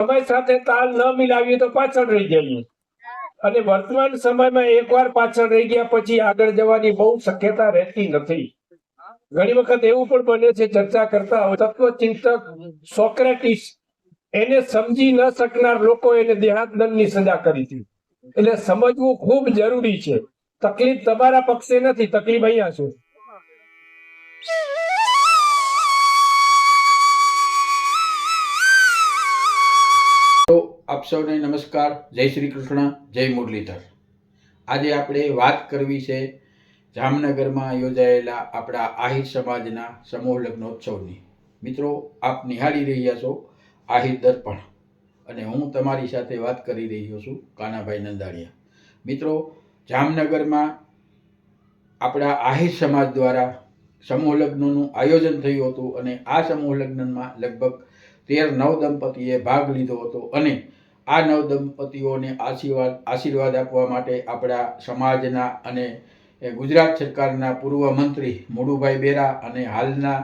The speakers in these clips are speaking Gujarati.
સમય સાથે તાલ ન મિલાવીએ તો પાછળ રહી જઈએ. અને વર્તમાન સમયમાં એકવાર પાછળ રહી ગયા પછી આગળ જવાની બહુ શક્યતા રહેતી નથી. ઘણી વખત એવું પણ બને છે, ચર્ચા કરતા હોય, તત્વચિંતક સોક્રેટિસ એને સમજી ન શકનાર લોકો એને દેહાદંડની સજા કરી હતી એટલે સમજવું ખૂબ જરૂરી છે. તકલીફ તમારા પક્ષે નથી, તકલીફ અહીંયા છે. આપ સૌને નમસ્કાર. જય શ્રી કૃષ્ણ. જય મુરલીધર. આજે આપણે વાત કરવી છે જામનગરમાં યોજાયેલા આપણા આહિર સમાજના સમૂહ લગ્નોત્સવની. મિત્રો, આપ નિહાળી રહ્યા છો આહિર દર્પણ અને હું તમારી સાથે વાત કરી રહ્યો છું કાનાભાઈ નંદાણીયા. મિત્રો, જામનગરમાં આપણા આહિર સમાજ દ્વારા સમૂહ લગ્નનું આયોજન થયું હતું અને આ સમૂહ લગ્નમાં લગભગ તેર નવ દંપતીએ ભાગ લીધો હતો અને આ નવ દંપતીઓને આશીર્વાદ આશીર્વાદ આપવા માટે આપણા સમાજના અને ગુજરાત સરકારના પૂર્વ મંત્રી મોડુભાઈ બેરા અને હાલના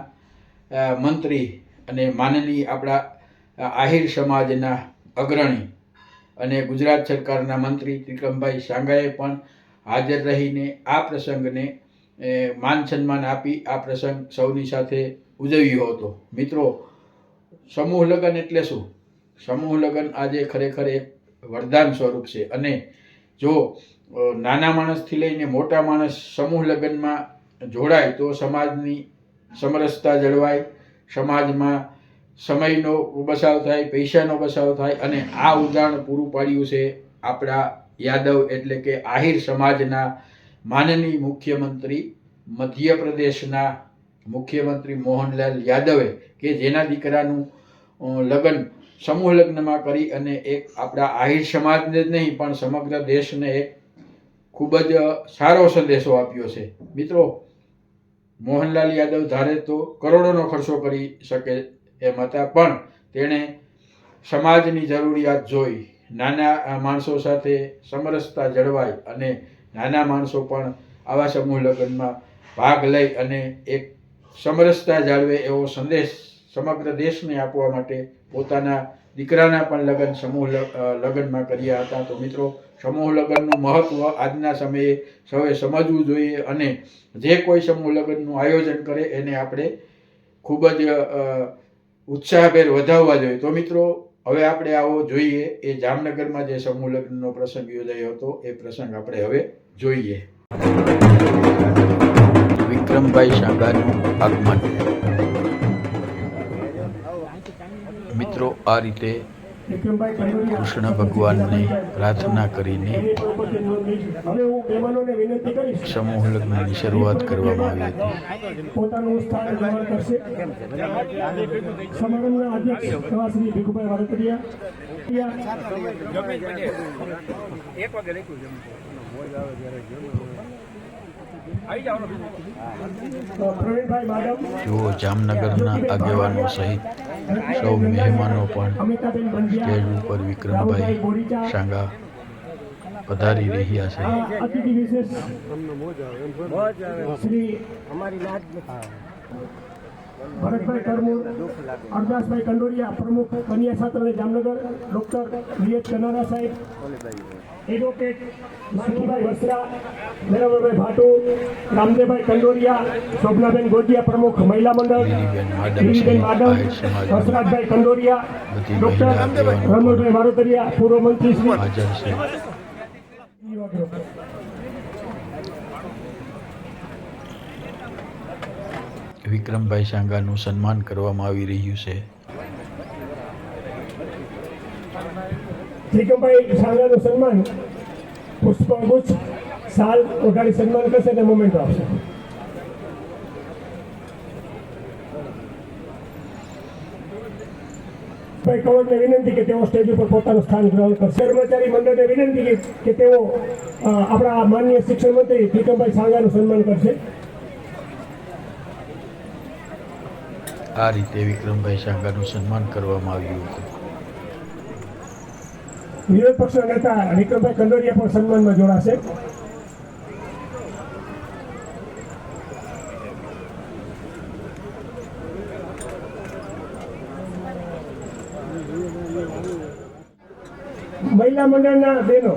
મંત્રી અને માનનીય આપણા આહિર સમાજના અગ્રણી અને ગુજરાત સરકારના મંત્રી ત્રિકમભાઈ સાંગાએ પણ હાજર રહીને આ પ્રસંગને માન સન્માન આપી આ પ્રસંગ સૌની સાથે ઉજવ્યો હતો. મિત્રો, સમૂહ લગ્ન એટલે શું? સમૂહ લગ્ન આજે ખરેખર એક વરદાન સ્વરૂપ છે. અને જો નાના માણસથી લઈને મોટા માણસ સમૂહ લગ્નમાં જોડાય, તો સમાજની સમરસતા જળવાય, સમાજમાં સમયનો બચાવ થાય, પૈસાનો બચાવ થાય અને આ ઉદાહરણ પૂરું પાડ્યું છે આપણા યાદવ એટલે કે આહિર સમાજના માનનીય મુખ્યમંત્રી મધ્યપ્રદેશના મુખ્યમંત્રી મોહનલાલ યાદવે, કે જેના દીકરાનું લગ્ન સમૂહ લગ્નમાં કરી અને એક આપણા આહિર સમાજને જ નહીં, પણ સમગ્ર દેશને એક ખૂબ જ સારો સંદેશો આપ્યો છે. મિત્રો, મોહનલાલ યાદવ ધારે તો કરોડોનો ખર્ચો કરી શકે એમ હતા, પણ તેણે સમાજની જરૂરિયાત જોઈ. નાના માણસો સાથે સમરસતા જળવાય અને નાના માણસો પણ આવા સમૂહ લગ્નમાં ભાગ લઈ અને એક સમરસતા જાળવે એવો સંદેશ સમગ્ર દેશને આપવા માટે પોતાના દીકરાના પણ લગ્ન સમૂહ લગ્નમાં કર્યા હતા. તો મિત્રો, સમૂહ લગ્નનું મહત્વ આજના સમયે સૌએ સમજવું જોઈએ અને જે કોઈ સમૂહ લગ્નનું આયોજન કરે એને આપણે ખૂબ જ ઉત્સાહભેર વધાવવા જોઈએ. તો મિત્રો, હવે આપણે આવો જોઈએ. એ જામનગરમાં જે સમૂહ લગ્નનો પ્રસંગ યોજાયો હતો, એ પ્રસંગ આપણે હવે જોઈએ. વિક્રમભાઈ સાંગાનું આગમન મિત્રો આ રીતે કૃષ્ણ ભગવાનને પ્રાર્થના કરીને સમૂહ લગ્નની શરૂઆત કરવામાં આવી હતી. જુઓ જામનગરના આગેવાનો સહિત સૌ મહેમાનો પણ સ્ટેજ ઉપર વિક્રમભાઈ સાંગા પધારી રહ્યા છે. ભરતભાઈ કરમુર, અરદાસભાઈ કંડોરિયા, પ્રમુખ કન્યા છાત્રાલય Jamnagar, doctor V H H Kanara સાહેબ. એડવોકેટ સુખીભાઈ વસરા મેરાભાઈ ભાટુ રામદેવભાઈ કંડોરિયા શોભનાબેન ગોડિયા પ્રમુખ મહિલા મંડળ ગિરીબેન માડમ ગિરીબેન સહિત માડમ આહિર સમાજના હસરાજભાઈ કંડોરિયા ડોક્ટર રમણભાઈ મારોતરિયા પૂર્વ મંત્રી શ્રી વિક્રમભાઈ સાંગાનું સન્માન કરવામાં આવી રહ્યું છે. ત્રિકમભાઈ સાંગાનું સન્માન પુષ્પગુચ્છ સાલ ઓઢાડી સન્માન કરશે અને મોમેન્ટો આપશે. ભાઈ કવરને વિનંતી કે તેઓ સ્ટેજ ઉપર પોતાનું સ્થાન ગ્રહણ કરશે. કર્મચારી મંડળને વિનંતી કે- તેઓ આપણા માનનીય શિક્ષણ મંત્રી પ્રીતમભાઈ સાંગાનું સન્માન કરશે. આ રીતે વિક્રમભાઈ શાંગાનું સન્માન કરવામાં આવ્યું હતું. વિરોધ પક્ષના નેતા વિક્રમભાઈ કંડોરિયા પણ સન્માનમાં જોડાશે. મહિલા મંડળના બહેનો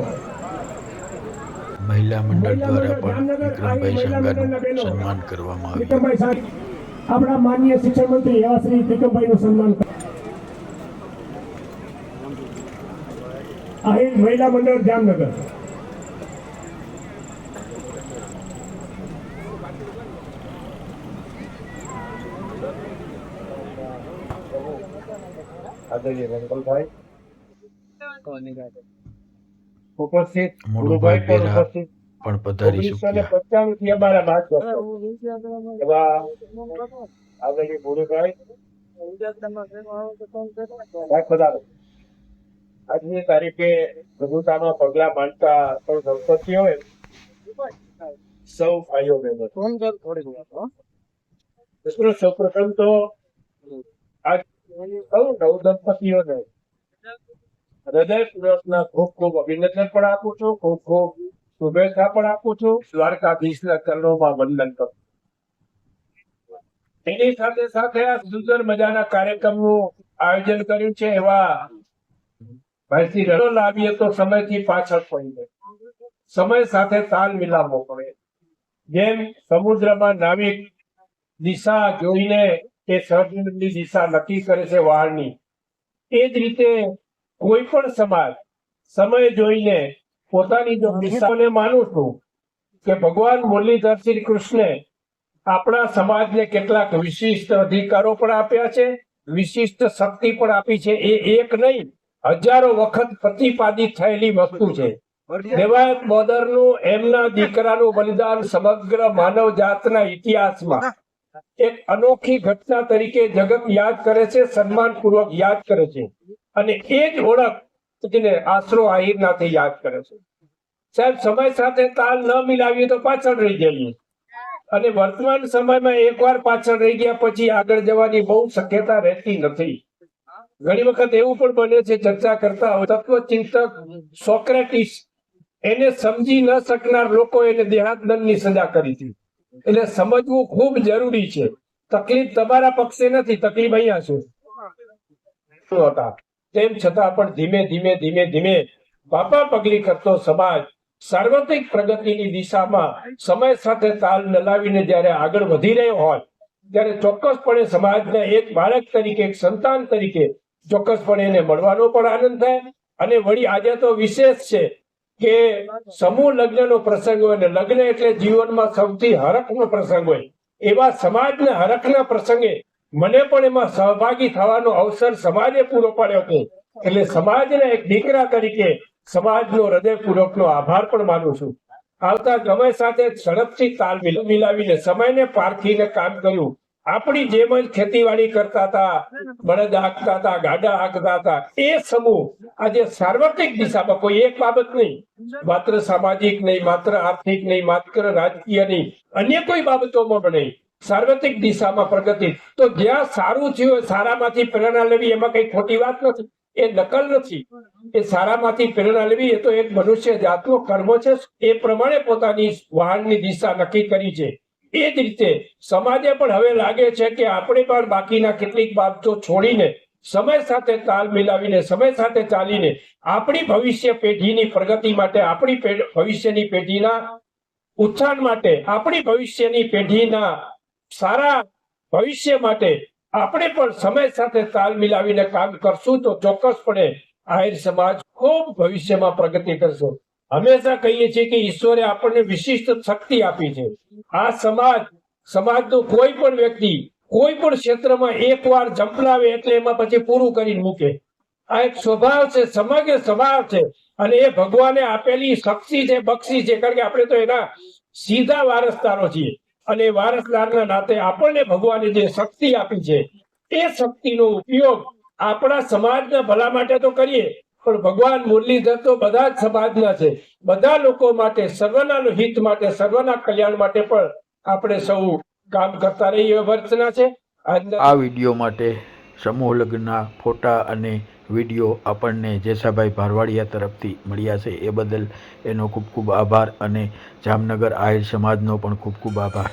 મહિલા મંડળ દ્વારા પણ વિક્રમભાઈ શંકરનું સન્માન કરવામાં આવ્યું. આપણા માનનીય શિક્ષણ મંત્રી એવા શ્રી વિક્રમભાઈનું સન્માન આહિર મહિલા મંડળ જામનગર. ઉપસ્થિત ગુરુભાઈ પણ ઉપસ્થિત. પણ પધારી ચૂક્યા થી અમારા માર્ગદર્શક એવા આદરણીય ગુરુભાઈ. ભાઈ પધારો. આજની તારીખે પ્રભુતામાં પગલા માંડતા સૌ દંપતીઓએ સૌ ભાઈઓ બહેનો. મિત્રો સૌપ્રથમ તો સૌ નવ દંપતીઓને હૃદયપૂર્વકના ખૂબ ખૂબ અભિનંદન પણ આપું છું ખૂબ ખૂબ શુભેચ્છા પણ આપું છું. દ્વારકાધીશના ચરણોમાં વંદન કરું એની સાથે સાથે આ સુંદર મજાના કાર્યક્રમનું આયોજન કર્યું છે એવા ભાઈથી રડો લાવીએ તો સમયથી પાછળ પડી જાય. સમય સાથે તાલ મિલાવવો પડે. જેમ સમુદ્રમાં નાવિક દિશા જોઈને તે સર્જનની દિશા નક્કી કરે છે વાળની, એ જ રીતે કોઈ પણ સમાજ સમય જોઈને પોતાની જો દિશાને માનું છું કે ભગવાન મુરલીધર શ્રી કૃષ્ણે આપણા સમાજને કેટલાક વિશિષ્ટ અધિકારો પણ આપ્યા છે, વિશિષ્ટ શક્તિ પણ આપી છે, એ એક નહીં હજારો વખત પ્રતિપાદિત થયેલી વસ્તુ છે. દેવાયત બોદરનું એમના દીકરાનું બલિદાન સમગ્ર માનવ જાતના ઇતિહાસમાં એક અનોખી ઘટના તરીકે જગત યાદ કરે છે, સન્માનપૂર્વક યાદ કરે છે. અને એ જ ઓળખ જેને આશરો યાદ કરે છે. સાહેબ, સમય સાથે તાલ ન મિલાવીએ તો પાછળ રહી જઈએ. અને વર્તમાન સમયમાં એકવાર પાછળ રહી ગયા પછી આગળ જવાની બહુ શક્યતા રહેતી નથી. ઘણી વખત એવું પણ બને છે, ચર્ચા કરતા હોય, તત્વચિંતક સોક્રેટિસ એને સમજી ન શકનાર લોકો એને દેહાદંડની સજા કરી હતી એટલે સમજવું ખૂબ જરૂરી છે. તકલીફ તમારા પક્ષે નથી, તકલીફ અહીંયા છે. તેમ છતાં પણ ધીમે ધીમે ધીમે ધીમે બાપા પગલી કરતો સમાજ સાર્વત્રિક પ્રગતિની દિશામાં સમય સાથે તાલ નલાવીને જ્યારે આગળ વધી રહ્યો હોય, ત્યારે ચોક્કસપણે સમાજના એક બાળક તરીકે, એક સંતાન તરીકે ચોક્કસપણે એને મળવાનો પણ આનંદ થાય અને વળી આજે તો વિશેષ છે કે સમૂહ લગ્નનો પ્રસંગ હોય લગ્ન એટલે જીવનમાં સૌથી હરખનો પ્રસંગ હોય. એવા સમાજના હરખના પ્રસંગે મને પણ એમાં સહભાગી થવાનો અવસર સમાજે પૂરો પાડ્યો હતો એટલે સમાજના એક દીકરા તરીકે સમાજનો હૃદયપૂર્વકનો આભાર પણ માનું છું. આવતા સમય સાથે ઝડપથી તાલ મિલ- મિલાવીને સમયને પારખીને કામ કર્યું આપણી જેમ જ ખેતીવાડી કરતા હતા, બળદ હાંકતા હતા, ગાડા હાંકતા હતા. એ સમૂહ આજે સાર્વત્રિક દિશામાં કોઈ એક બાબત નહીં, માત્ર સામાજિક નહીં, માત્ર આર્થિક નહીં, માત્ર રાજકીય નહીં, અન્ય કોઈ બાબતોમાં પણ નહીં. સાર્વત્રિક દિશામાં પ્રગતિ. તો જ્યાં સારું થયું હોય સારામાંથી પ્રેરણા લેવી એમાં કઈ ખોટી વાત નથી. એ નકલ નથી. એ સારામાંથી પ્રેરણા લેવી એ તો એક મનુષ્ય જાતનો કર્મ છે. એ પ્રમાણે પોતાની વાહનની દિશા નક્કી કરી છે. એ જ રીતે સમાજે પણ હવે લાગે છે કે આપણે પણ બાકીના કેટલીક બાબતો છોડીને સમય સાથે તાલ મિલાવીને, સમય સાથે ચાલીને આપણી ભવિષ્ય પેઢીની પ્રગતિ માટે, આપણી ભવિષ્યની પેઢીના ઉત્થાન માટે, આપણી ભવિષ્યની પેઢીના સારા ભવિષ્ય માટે આપણે પણ સમય સાથે તાલ મિલાવીને કામ કરશું તો ચોક્કસપણે આહિર સમાજ ખૂબ ભવિષ્યમાં પ્રગતિ કરશે. હંમેશા કહીએ છીએ કે ઈશ્વરે આપણને વિશિષ્ટ શક્તિ આપી છે. આ સમાજ, સમાજનો કોઈ પણ વ્યક્તિ, કોઈ પણ ક્ષેત્રમાં એકવાર જંપલાવે એટલે એમાં પછી પૂરું કરીને મૂકે. આ એક સ્વભાવ છે, સમગ્ર સ્વભાવ છે. અને એ ભગવાને આપેલી શક્તિ છે, બક્ષી છે. કારણ કે આપણે તો એના સીધા વારસદારો છીએ. અને વારસદારના નાતે આપણને ભગવાને જે શક્તિ આપી છે, એ શક્તિનો ઉપયોગ આપણા સમાજના ભલા માટે તો કરીએ પણ ભગવાન મુરલીધર તો બધા જ સમાજના છે. બધા લોકો માટે સર્વના હિત માટે, સર્વના કલ્યાણ માટે પણ આપણે સૌ કામ કરતા રહીએ વર્તના છે. આ વીડિયો માટે સમૂહ લગ્નના ફોટા અને વીડિયો આપણને જેસાભાઈ ભારવાડિયા તરફથી મળ્યા છે. એ બદલ એનો ખૂબ ખૂબ આભાર અને જામનગર આહિર સમાજનો પણ ખૂબ ખૂબ આભાર.